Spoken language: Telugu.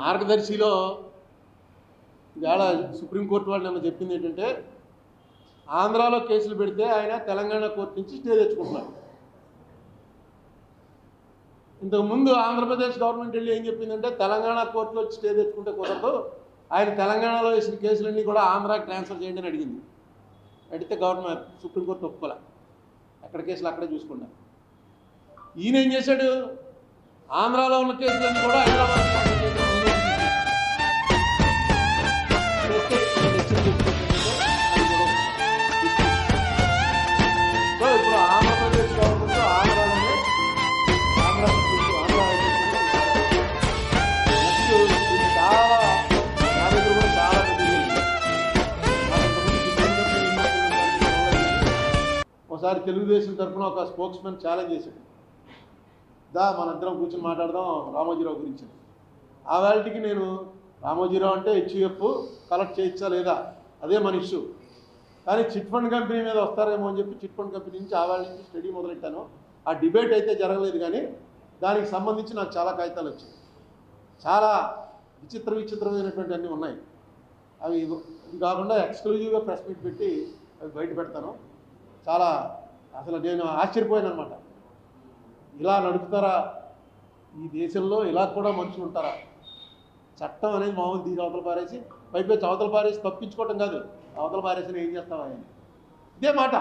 మార్గదర్శిలో ఇవాళ సుప్రీంకోర్టు వాళ్ళు నిన్న చెప్పింది ఏంటంటే ఆంధ్రాలో కేసులు పెడితే ఆయన తెలంగాణ కోర్టు నుంచి స్టే తెచ్చుకుంటున్నారు. ఇంతకుముందు ఆంధ్రప్రదేశ్ గవర్నమెంట్ వెళ్ళి ఏం చెప్పిందంటే తెలంగాణ కోర్టులో స్టే తెచ్చుకుంటే కుదరదు ఆయన తెలంగాణలో వేసిన కేసులన్నీ కూడా ఆంధ్రాకి ట్రాన్స్ఫర్ చేయండి అని అడిగింది. అడిగితే గవర్నమెంట్ సుప్రీంకోర్టు ఒప్పుకోలే. ఎక్కడ కేసులు అక్కడే చూసుకున్నారు ఈయన ఏం చేశాడు? ఆంధ్రాలో ఉన్న కేసులన్నీ కూడా హైదరాబాద్ ఒకసారి తెలుగుదేశం తరఫున ఒక స్పోక్స్ మ్యాన్ ఛాలెంజ్ చేశాడు. దా మన కూర్చొని మాట్లాడదాం రామోజీరావు గురించి. ఆ వేళటికి నేను రామోజీరావు అంటే హెచ్యుఎఫ్ కలెక్ట్ చేయొచ్చా లేదా? అదే మన ఇష్యూ కానీ చిట్ ఫండ్ కంపెనీ మీద వస్తారేమో అని చెప్పి చిట్ ఫండ్ కంపెనీ నుంచి ఆ వేళ నుంచి స్టడీ మొదలెట్టాను. ఆ డిబేట్ అయితే జరగలేదు కానీ దానికి సంబంధించి నాకు చాలా కాగితాలు వచ్చాయి. చాలా విచిత్ర విచిత్రమైనటువంటి అన్నీ ఉన్నాయి. అవి ఇది కాకుండా ఎక్స్క్లూజివ్గా ప్రెస్ మీట్ పెట్టి అవి బయట పెడతాను. చాలా అసలు నేను ఆశ్చర్యపోయాను అనమాట ఇలా నడుపుతారా? ఈ దేశంలో ఇలా కూడా మనుషులు ఉంటారా? చట్టం అనేది మామూలు తీసి అవతల పారేసి పైపై అవతల పారేసి తప్పించుకోవటం కాదు. అవతల పారేసిన ఏం చేస్తావా అని ఇదే మాట.